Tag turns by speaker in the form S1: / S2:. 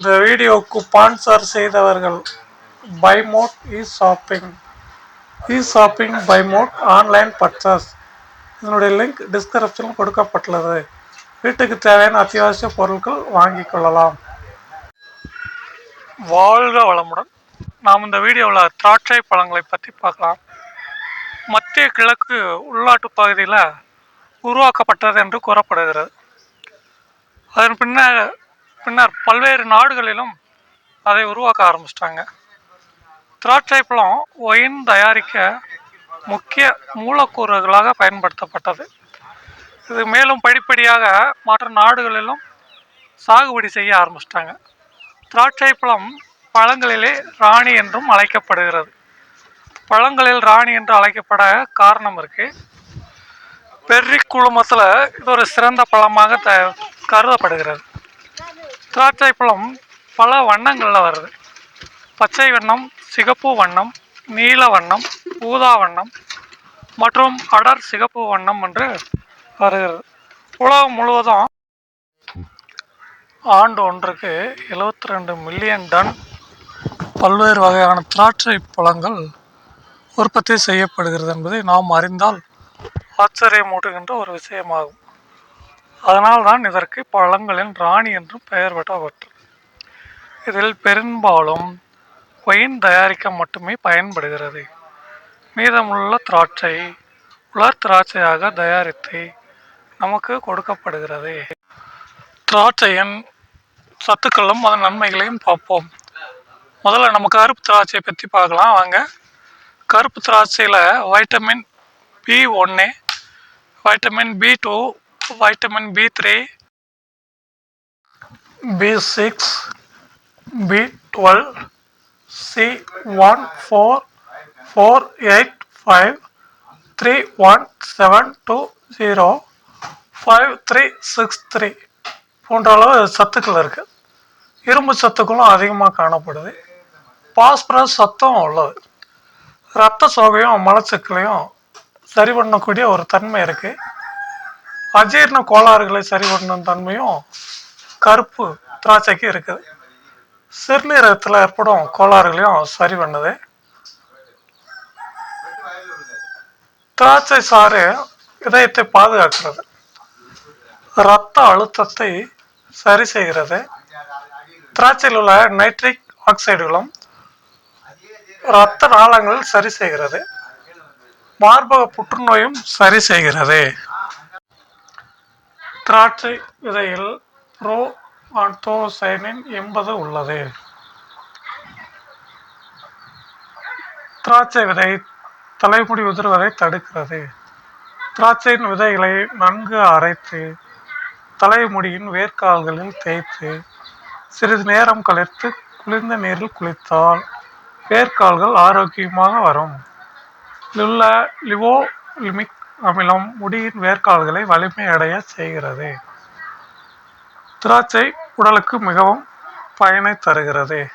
S1: இந்த வீடியோவுக்கு ஸ்பான்சர் செய்தவர்கள் பைமோட் இ ஷாப்பிங் இ ஷாப்பிங் பைமோட் ஆன்லைன் பர்ச்சேஸ் இதனுடைய லிங்க் டிஸ்கிரிப்ஷனில் கொடுக்கப்பட்டுள்ளது. வீட்டுக்கு தேவையான அத்தியாவசிய பொருட்கள் வாங்கிக் கொள்ளலாம். வாழ்க வளமுடன். நாம் இந்த வீடியோவில் திராட்சை பழங்களை பற்றி பார்க்கலாம். மத்திய கிழக்கு உள்நாட்டு பகுதியில் உருவாக்கப்பட்டது என்று கூறப்படுகிறது. அதன் பின்னர் பின்னர் பல்வேறு நாடுகளிலும் அதை உருவாக்க ஆரம்பிச்சிட்டாங்க. திராட்சை பழம் ஒயின் தயாரிக்க முக்கிய மூலக்கூறுகளாக பயன்படுத்தப்பட்டது. இது மேலும் படிப்படியாக மற்ற நாடுகளிலும் சாகுபடி செய்ய ஆரம்பிச்சிட்டாங்க. திராட்சை பழம் பழங்களிலே ராணி என்றும் அழைக்கப்படுகிறது. பழங்களில் ராணி என்று அழைக்கப்பட காரணம் இருக்கு. பெர்ரி குழுமத்தில் இது ஒரு சிறந்த பழமாக த கருதப்படுகிறது. திராட்சை பழம் பல வண்ணங்களில் வருது. பச்சை வண்ணம் சிகப்பு வண்ணம் நீல வண்ணம் ஊதா வண்ணம் மற்றும் அடர் சிகப்பு வண்ணம் என்று வருகிறது. உலகம் முழுவதும் ஆண்டு ஒன்றுக்கு 72 ரெண்டு மில்லியன் டன் பல்வேறு வகையான திராட்சை பழங்கள் உற்பத்தி செய்யப்படுகிறது என்பதை நாம் அறிந்தால் ஆச்சரியமூட்டுகின்ற ஒரு விஷயமாகும். அதனால் தான் இதற்கு பழங்களின் ராணி என்றும் பெயர் பெற்றவற்று இதில் பெரும்பாலும் ஒயின் தயாரிக்க மட்டுமே பயன்படுகிறது. மீதமுள்ள திராட்சை உலர் திராட்சையாக தயாரித்து நமக்கு கொடுக்கப்படுகிறது. திராட்சையின் சத்துக்களும் அதன் நன்மைகளையும் பார்ப்போம். முதல்ல நம்ம கருப்பு திராட்சையை பற்றி பார்க்கலாம். வாங்க. கருப்பு திராட்சையில் வைட்டமின் பி ஒன்று vitamin B two vitamin B three B six B twelve C one four four eight five three one seven two zero five three six three போன்ற அளவு சத்துக்கள் இருக்குது இரும்பு சத்துக்களும் அதிகமாக காணப்படுது. பாஸ்பரஸ் சத்தும் உள்ளது. ரத்த சோகையும் மலச்சிக்கலையும் சரி பண்ணக்கூடிய ஒரு தன்மை இருக்குது அஜீரண கோளாறுகளை சரி பண்ணும் தன்மையும் கருப்பு திராட்சைக்கு இருக்குது. சிறுநீரகத்தில் ஏற்படும் கோளாறுகளையும் சரி பண்ணுது. திராட்சை சாறு இதயத்தை பாதுகாக்கிறது. இரத்த அழுத்தத்தை சரி செய்கிறது. திராட்சையில் உள்ள நைட்ரிக் ஆக்சைடுகளும் இரத்த நாளங்கள் சரி செய்கிறது. மார்பக புற்றுநோயும் சரி செய்கிறது. திராட்சை விதையில் ப்ரோ ஆன்டோசைனின் எண்பது உள்ளது. திராட்சை விதை தலைமுடி உதிர்வதை தடுக்கிறது. திராட்சையின் விதைகளை நன்கு அரைத்து தலைமுடியின் வேர்க்கால்களில் தேய்த்து சிறிது நேரம் கழித்து குளிர்ந்த நீரில் குளித்தால் வேர்க்கால்கள் ஆரோக்கியமாக வரும். இதிலுள்ள லிவோலிமிக் அமிலம் முடியின் வேர்க்கால்களை வலிமையடையச் செய்கிறது. திராட்சை உடலுக்கு மிகவும் பயனை தருகிறது.